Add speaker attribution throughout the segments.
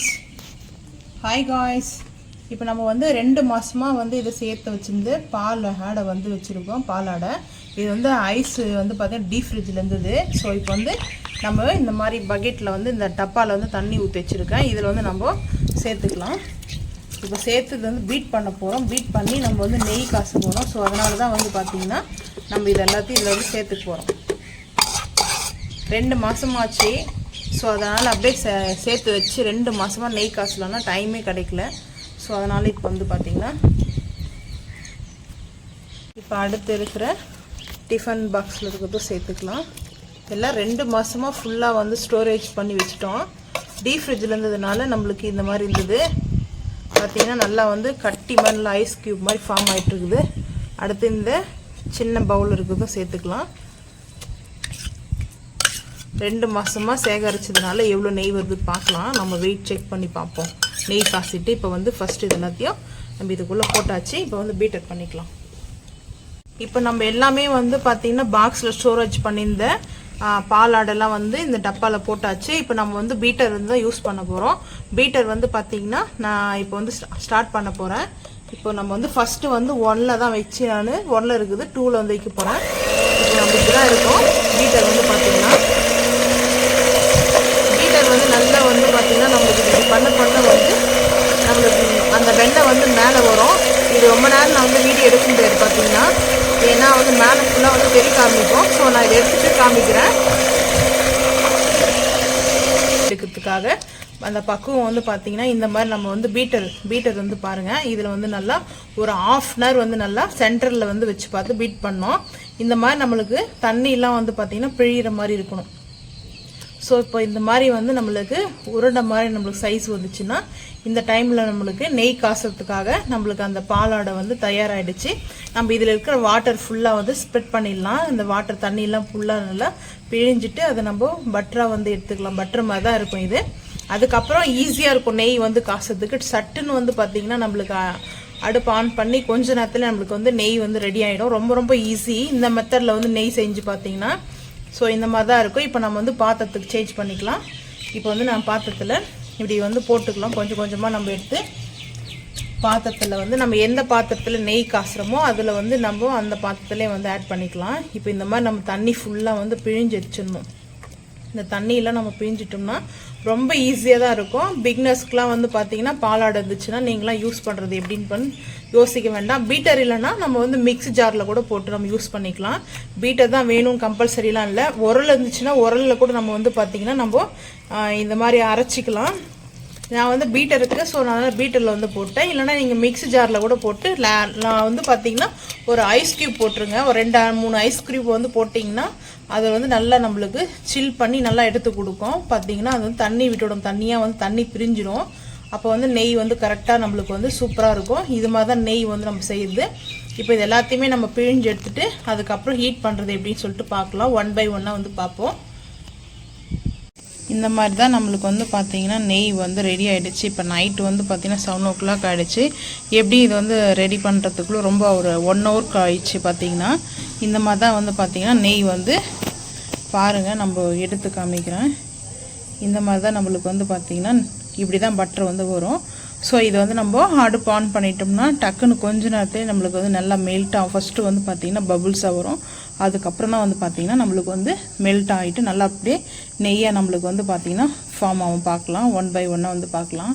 Speaker 1: Friends hi guys இப்போ நம்ம வந்து ரெண்டு மாதமாக வந்து இதை சேர்த்து வச்சுருந்து பால் ஆடை வந்து வச்சுருக்கோம் பால் ஆடை. இது வந்து ஐஸ் வந்து பார்த்தீங்கன்னா டீப் ஃப்ரிட்ஜில் இருந்தது. ஸோ இப்போ வந்து நம்ம இந்த மாதிரி பக்கெட்டில் வந்து இந்த டப்பாவில் வந்து தண்ணி ஊற்றி வச்சுருக்கேன். இதில் வந்து நம்ம சேர்த்துக்கலாம். இப்போ சேர்த்து இது வந்து பீட் பண்ண போகிறோம் பீட் பண்ணி நம்ம வந்து நெய் காசு போகிறோம் ஸோ அதனால தான் வந்து பார்த்திங்கன்னா நம்ம இது எல்லாத்தையும் இதில் வந்து சேர்த்துக்கு போகிறோம் ரெண்டு மாதமாச்சு ஸோ அதனால் அப்படியே சே சேர்த்து வச்சு ரெண்டு மாதமாக நெய் காசுலன்னா டைமே கிடைக்கல. ஸோ அதனால் இப்போ வந்து பார்த்திங்கன்னா இப்போ அடுத்து இருக்கிற டிஃபன் பாக்ஸில் இருக்கிறதும் சேர்த்துக்கலாம். எல்லாம் ரெண்டு மாதமாக ஃபுல்லாக வந்து ஸ்டோரேஜ் பண்ணி வச்சுட்டோம். டீப் ஃப்ரிட்ஜில் இருந்ததுனால நம்மளுக்கு இந்த மாதிரி இருந்தது. பார்த்திங்கன்னா நல்லா வந்து கட்டி மண்ணில் ஐஸ் க்யூப் மாதிரி ஃபார்ம் ஆகிட்டு இருக்குது. அடுத்து இந்த சின்ன பவுல் இருக்கிறதும் சேர்த்துக்கலாம். ரெண்டு மாதமாக சேகரிச்சதுனால எவ்வளோ நெய் வருது பார்க்கலாம். நம்ம வெயிட் செக் பண்ணி பார்ப்போம். நெய் காசிட்டு இப்போ வந்து ஃபஸ்ட்டு இது எல்லாத்தையும் நம்ம இதுக்குள்ளே போட்டாச்சு. இப்போ வந்து பீட்டர் பண்ணிக்கலாம். இப்போ நம்ம எல்லாமே வந்து பார்த்திங்கன்னா பாக்ஸில் ஸ்டோரேஜ் பண்ணியிருந்த பால் ஆடெல்லாம் வந்து இந்த டப்பாவில் போட்டாச்சு. இப்போ நம்ம வந்து பீட்டர் வந்து தான் யூஸ் பண்ண போகிறோம் பீட்டர் வந்து பார்த்திங்கன்னா நான் இப்போ வந்து ஸ்டார்ட் பண்ண போகிறேன் இப்போ நம்ம வந்து ஃபஸ்ட்டு வந்து ஒன்னில் தான் வச்சு நான் ஒன்னில் இருக்குது டூவில் வந்து வைக்க போகிறேன் இப்போ நம்ம இப்படி தான் இருக்கும். பீட்டர் வந்து பார்த்திங்கன்னா பீட்டர் வந்து நல்லா வந்து பார்த்திங்கன்னா நம்மளுக்கு இப்படி பண்ண பண்ண வந்து நம்மளுக்கு அந்த வெண்ணெய் வந்து மேலே வரும். இது ரொம்ப நேரம் நான் வந்து வீடியோ எடுக்க முடியாது பார்த்தீங்கன்னா ஏன்னா வந்து மேலே ஃபுல்லாக வந்து தெரிய காமிக்கும் ஸோ நான் இதை எடுத்துகிட்டு காமிக்கிறேன். எடுக்கிறதுக்காக அந்த பக்குவம் வந்து பார்த்தீங்கன்னா இந்த மாதிரி நம்ம வந்து பீட்டர் பீட்டர் வந்து பாருங்கள் இதில் வந்து நல்லா ஒரு ஆஃப் அன் ஹவர் வந்து நல்லா சென்டரில் வந்து வச்சு பார்த்து பீட் பண்ணோம். இந்த மாதிரி நம்மளுக்கு தண்ணியெலாம் வந்து பார்த்தீங்கன்னா பிழியிற மாதிரி இருக்கணும். ஸோ இப்போ இந்த மாதிரி வந்து நம்மளுக்கு உருண்டை மாதிரி நம்மளுக்கு சைஸ் வந்துச்சுன்னா இந்த டைமில் நம்மளுக்கு நெய் காசுறதுக்காக நம்மளுக்கு அந்த பாலாடை வந்து தயாராகிடுச்சு நம்ம இதில் இருக்கிற வாட்டர் ஃபுல்லாக வந்து ஸ்ப்ரெட் பண்ணிடலாம். இந்த வாட்டர் தண்ணியெல்லாம் ஃபுல்லாக நல்லா பிழிஞ்சிட்டு அதை நம்ம பட்டராக வந்து எடுத்துக்கலாம். பட்டர் மாதிரி தான் இருக்கும் இது. அதுக்கப்புறம் ஈஸியாக இருக்கும் நெய் வந்து காசுறதுக்கு. சட்டுன்னு வந்து பார்த்திங்கன்னா நம்மளுக்கு அடுப்பு ஆன் பண்ணி கொஞ்ச நேரத்தில் நம்மளுக்கு வந்து நெய் வந்து ரெடி ஆகிடும் ரொம்ப ரொம்ப ஈஸி இந்த மெத்தடில் வந்து நெய் செஞ்சு பார்த்தீங்கன்னா ஸோ இந்த மாதிரி தான் இருக்கும். இப்போ நம்ம வந்து பாத்திரத்துக்கு சேஞ்ச் பண்ணிக்கலாம். இப்போ வந்து நான் பாத்திரத்தில் இப்படி வந்து போட்டுக்கலாம். கொஞ்சம் கொஞ்சமாக நம்ம எடுத்து பாத்திரத்தில் வந்து நம்ம எந்த பாத்திரத்தில் நெய் காசுறோமோ அதில் வந்து நம்ம அந்த பாத்திரத்திலே வந்து ஆட் பண்ணிக்கலாம். இப்போ இந்த மாதிரி நம்ம தண்ணி ஃபுல்லாக வந்து பிழிஞ்சு வச்சிடணும். இந்த தண்ணியெல்லாம் நம்ம பிழிஞ்சிட்டோம்னா ரொம்ப ஈஸியாக தான் இருக்கும். பிக்னஸ்க்குலாம் வந்து பார்த்தீங்கன்னா பாலாடை இருந்துச்சுன்னா நீங்களாம் யூஸ் பண்ணுறது எப்படின்னு பண்ணி யோசிக்க வேண்டாம். பீட்டர் இல்லைன்னா நம்ம வந்து மிக்ஸி ஜாரில் கூட போட்டு நம்ம யூஸ் பண்ணிக்கலாம். பீட்டர் தான் வேணும் கம்பல்சரிலாம் இல்லை. உரல் இருந்துச்சுன்னா உரலில் கூட நம்ம வந்து பார்த்திங்கன்னா நம்ம இந்த மாதிரி அரைச்சிக்கலாம். நான் வந்து பீட்டர் இருக்கு ஸோ நான் பீட்டரில் வந்து போட்டேன். இல்லைன்னா நீங்கள் மிக்ஸி ஜாரில் கூட போட்டு நான் வந்து பார்த்தீங்கன்னா ஒரு ஐஸ் க்யூப் போட்டுருங்க. ஒரு ரெண்டு மூணு ஐஸ் க்யூப் வந்து போட்டிங்கன்னா அதை வந்து நல்லா நம்மளுக்கு சில் பண்ணி நல்லா எடுத்து கொடுக்கும். பார்த்தீங்கன்னா அது வந்து தண்ணி விட்டுவிடும் தண்ணியாக வந்து தண்ணி பிரிஞ்சிடும் அப்போ வந்து நெய் வந்து கரெக்டாக நம்மளுக்கு வந்து சூப்பராக இருக்கும். இது மாதிரி தான் நெய் வந்து நம்ம செய்யுது இப்போ இது எல்லாத்தையுமே நம்ம பிழிஞ்சு எடுத்துகிட்டு அதுக்கப்புறம் ஹீட் பண்ணுறது எப்படின்னு சொல்லிட்டு பார்க்கலாம். ஒன் பை ஒன்னாக வந்து பார்ப்போம். இந்த மாதிரி தான் நம்மளுக்கு வந்து பார்த்தீங்கன்னா நெய் வந்து ரெடி ஆகிடுச்சு இப்போ நைட்டு வந்து பார்த்தீங்கன்னா செவன் ஓ கிளாக் ஆகிடுச்சு எப்படி இது வந்து ரெடி பண்ணுறதுக்குள்ள ரொம்ப ஒரு ஒன் ஹவருக்கு ஆயிடுச்சு பார்த்தீங்கன்னா இந்த மாதிரி தான் வந்து பார்த்தீங்கன்னா நெய் வந்து பாருங்கள் நம்ம எடுத்து காமிக்கிறேன். இந்த மாதிரி தான் நம்மளுக்கு வந்து பார்த்தீங்கன்னா இப்படி தான் பட்டர் வந்து வரும். ஸோ இது வந்து நம்ம அடுப்பு ஆன் பண்ணிட்டோம்னா டக்குன்னு கொஞ்ச நேரத்துலேயே நம்மளுக்கு வந்து நல்லா மெல்ட் ஆகும். ஃபஸ்ட்டு வந்து பார்த்தீங்கன்னா பபுள்ஸாக வரும். அதுக்கப்புறம் தான் வந்து பார்த்திங்கன்னா நம்மளுக்கு வந்து மெல்ட் ஆகிட்டு நல்லா அப்படியே நெய்யாக நம்மளுக்கு வந்து பார்த்திங்கன்னா ஃபார்ம் ஆகும். பார்க்கலாம். ஒன் பை ஒன்னாக வந்து பார்க்கலாம்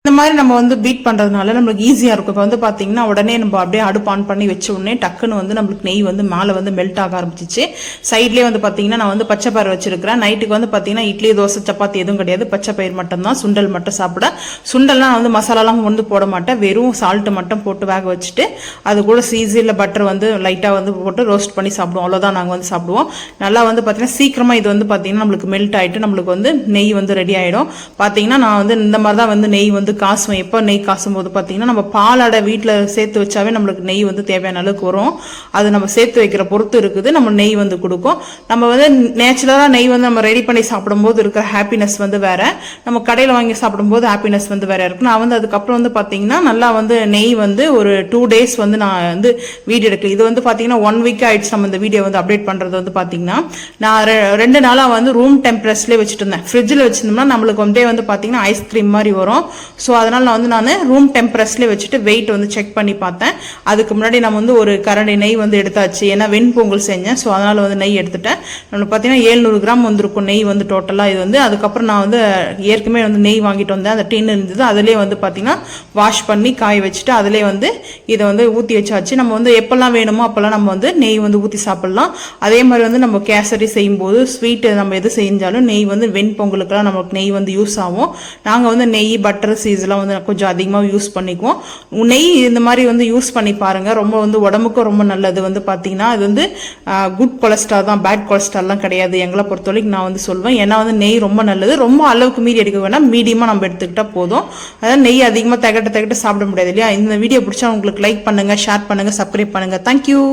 Speaker 1: இந்த மாதிரி நம்ம வந்து பீட் பண்ணுறதுனால நம்மளுக்கு ஈஸியாக இருக்கும். இப்போ வந்து பார்த்தீங்கன்னா உடனே நம்ம அப்படியே அடுப்பு ஆன் பண்ணி வச்ச உடனே டக்குன்னு வந்து நம்மளுக்கு நெய் வந்து மேலே வந்து மெல்ட் ஆக ஆரம்பிச்சிச்சு. சைட்லேயே வந்து பார்த்தீங்கன்னா நான் வந்து பச்சை பயிர் வச்சிருக்கிறேன். நைட்டுக்கு வந்து பார்த்தீங்கன்னா இட்லி தோசை சப்பாத்தி எதுவும் கிடையாது. பச்சை பயிர் மட்டும்தான். சுண்டல் மட்டும் சாப்பிட. சுண்டல்லாம் நான் வந்து மசாலாலாம் வந்து போட மாட்டேன். வெறும் சால்ட்டு மட்டும் போட்டு வேக வச்சுட்டு அது கூட சீசியில் பட்டர் வந்து லைட்டாக வந்து போட்டு ரோஸ்ட் பண்ணி சாப்பிடுவோம். அவ்வளோதான் நாங்கள் வந்து சாப்பிடுவோம். நல்லா வந்து பார்த்தீங்கன்னா சீக்கிரமாக இது வந்து பார்த்தீங்கன்னா நம்மளுக்கு மெல்ட் ஆகிட்டு நம்மளுக்கு வந்து நெய் வந்து ரெடி ஆகிடும் பார்த்தீங்கன்னா நான் வந்து இந்த மாதிரி தான் வந்து நெய் வந்து காசும் எப்போ நெய் காசும் போது பார்த்தீங்கன்னா நம்ம பாலாடை வீட்டில் சேர்த்து வச்சாவே நம்மளுக்கு நெய் வந்து தேவையான அளவுக்கு வரும். அது நம்ம சேர்த்து வைக்கிற பொறுத்து இருக்குது. நம்ம நெய் வந்து கொடுக்கும். நம்ம வந்து நேச்சுரலாக நெய் வந்து நம்ம ரெடி பண்ணி சாப்பிடும்போது இருக்கிற ஹாப்பினஸ் வந்து வேற. நம்ம கடையில் வாங்கி சாப்பிடும்போது ஹாப்பினஸ் வந்து வேற இருக்கு. நான் வந்து அதுக்கப்புறம் வந்து பார்த்தீங்கன்னா நல்லா வந்து நெய் வந்து ஒரு டூ டேஸ் வந்து நான் வந்து வீடியோ எடுக்கல. இது வந்து பார்த்தீங்கன்னா ஒன் வீக் ஆயிடுச்சு நம்ம இந்த வீடியோ வந்து அப்டேட் பண்ணுறது வந்து பார்த்தீங்கன்னா நான் ரெ- ரெண்டு நாளாக வந்து ரூம் டெம்பரேச்சர்லேயே வச்சுட்டு இருந்தேன். ஃப்ரிட்ஜில் வச்சிருந்தோம்னா நம்மளுக்கு வந்து வந்து பார்த்தீங்கன்னா ஐஸ்கிரீம் மாதிரி வரும். ஸோ அதனால் நான் வந்து நான் ரூம் டெம்பரஸ்லேயே வச்சுட்டு வெயிட் வந்து செக் பண்ணி பார்த்தேன். அதுக்கு முன்னாடி நம்ம வந்து ஒரு கரண்டி நெய் வந்து எடுத்தாச்சு. ஏன்னா வெண்பொங்கல் செஞ்சேன். ஸோ அதனால் வந்து நெய் எடுத்துட்டேன். நம்மளுக்கு பார்த்தீங்கன்னா ஏழ்நூறு கிராம் வந்திருக்கும் நெய் வந்து டோட்டலாக இது வந்து. அதுக்கப்புறம் நான் வந்து ஏற்கனவே வந்து நெய் வாங்கிட்டு வந்தேன். அந்த டின் இருந்தது. அதிலே வந்து பார்த்தீங்கன்னா வாஷ் பண்ணி காய வச்சுட்டு அதிலே வந்து இதை வந்து ஊற்றி வச்சாச்சு. நம்ம வந்து எப்போல்லாம் வேணுமோ அப்போல்லாம் நம்ம வந்து நெய் வந்து ஊற்றி சாப்பிட்லாம். அதே மாதிரி வந்து நம்ம கேசரி செய்யும்போது ஸ்வீட்டு நம்ம எது செஞ்சாலும் நெய் வந்து வெண்பொங்கலுக்கெல்லாம் நமக்கு நெய் வந்து யூஸ் ஆகும். நாங்கள் வந்து நெய் பட்டர் இதெல்லாம் வந்து கொஞ்சம் அதிகமாக யூஸ் பண்ணிக்குவோம். நெய் இந்த மாதிரி வந்து யூஸ் பண்ணி பாருங்கள் ரொம்ப வந்து உடம்புக்கும் ரொம்ப நல்லது. வந்து பார்த்தீங்கன்னா இது வந்து குட் கொலஸ்ட்ரால் தான். பேட் கொலஸ்ட்ரால்லாம் கிடையாது. எங்களை பொறுத்த வரைக்கும் நான் வந்து சொல்வேன். ஏன்னா வந்து நெய் ரொம்ப நல்லது. ரொம்ப அளவுக்கு மீறி எடுக்க வேணாம் மீடியமாக நம்ம எடுத்துக்கிட்டால் போதும். அதாவது நெய் அதிகமாக தகட்ட தகட்ட சாப்பிட முடியாது இல்லையா? இந்த வீடியோ பிடிச்சா உங்களுக்கு லைக் பண்ணுங்கள் ஷேர் பண்ணுங்கள் சப்ஸ்கிரைப் பண்ணுங்கள் தேங்க்யூ